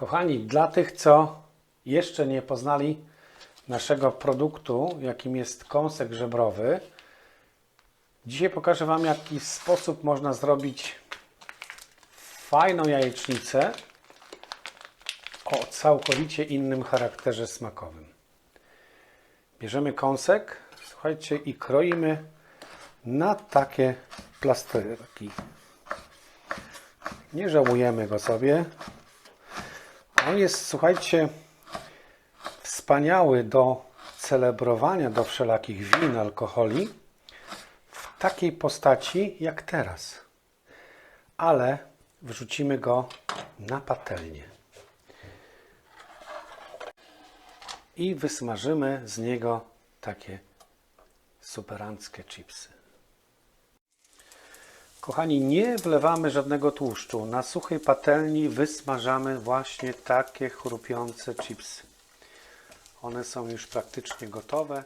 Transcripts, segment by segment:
Kochani, dla tych, co jeszcze nie poznali naszego produktu, jakim jest kąsek żebrowy, dzisiaj pokażę Wam, w jaki sposób można zrobić fajną jajecznicę o całkowicie innym charakterze smakowym. Bierzemy kąsek, słuchajcie, i kroimy na takie plasterki. Nie żałujemy go sobie. On jest, słuchajcie, wspaniały do celebrowania do wszelakich win, alkoholi w takiej postaci jak teraz. Ale wrzucimy go na patelnię. I wysmażymy z niego takie superanckie chipsy. Kochani, nie wlewamy żadnego tłuszczu. Na suchej patelni wysmażamy właśnie takie chrupiące chipsy. One są już praktycznie gotowe.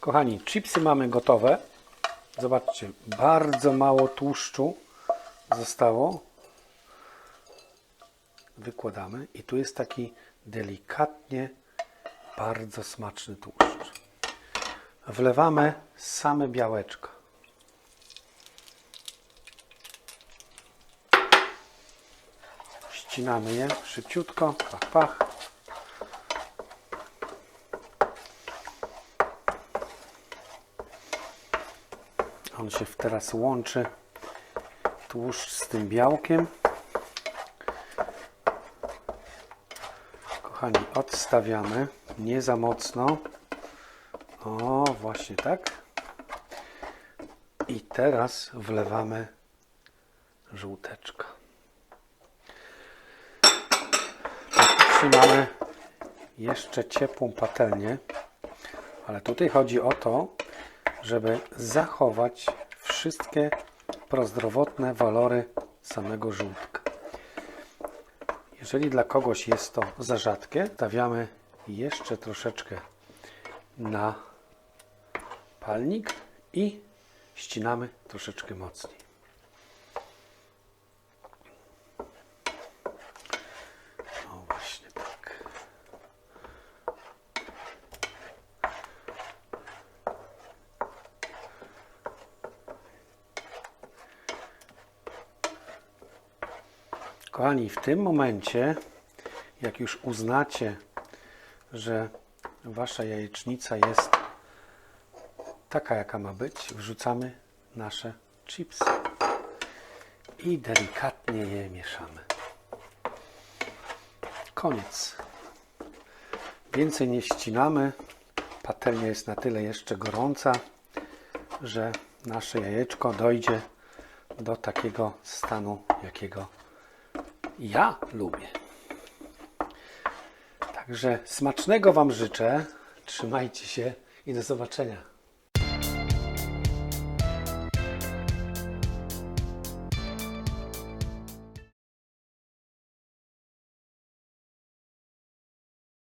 Kochani, chipsy mamy gotowe. Zobaczcie, bardzo mało tłuszczu zostało. Wykładamy i tu jest taki delikatnie bardzo smaczny tłuszcz wlewamy same białeczko. Ścinamy je szybciutko, pach, pach. On się teraz łączy tłuszcz z tym białkiem. Kochani, odstawiamy nie za mocno. O, właśnie tak. I teraz wlewamy żółteczko. Trzymamy jeszcze ciepłą patelnię, ale tutaj chodzi o to, żeby zachować wszystkie prozdrowotne walory samego żółtka. Jeżeli dla kogoś jest to za rzadkie, stawiamy jeszcze troszeczkę na palnik i ścinamy troszeczkę mocniej. O właśnie tak. Kochani, w tym momencie, jak już uznacie, że wasza jajecznica jest taka, jaka ma być, wrzucamy nasze chipsy i delikatnie je mieszamy. Koniec. Więcej nie ścinamy. Patelnia jest na tyle jeszcze gorąca, że nasze jajeczko dojdzie do takiego stanu, jakiego ja lubię. Także smacznego Wam życzę. Trzymajcie się i do zobaczenia.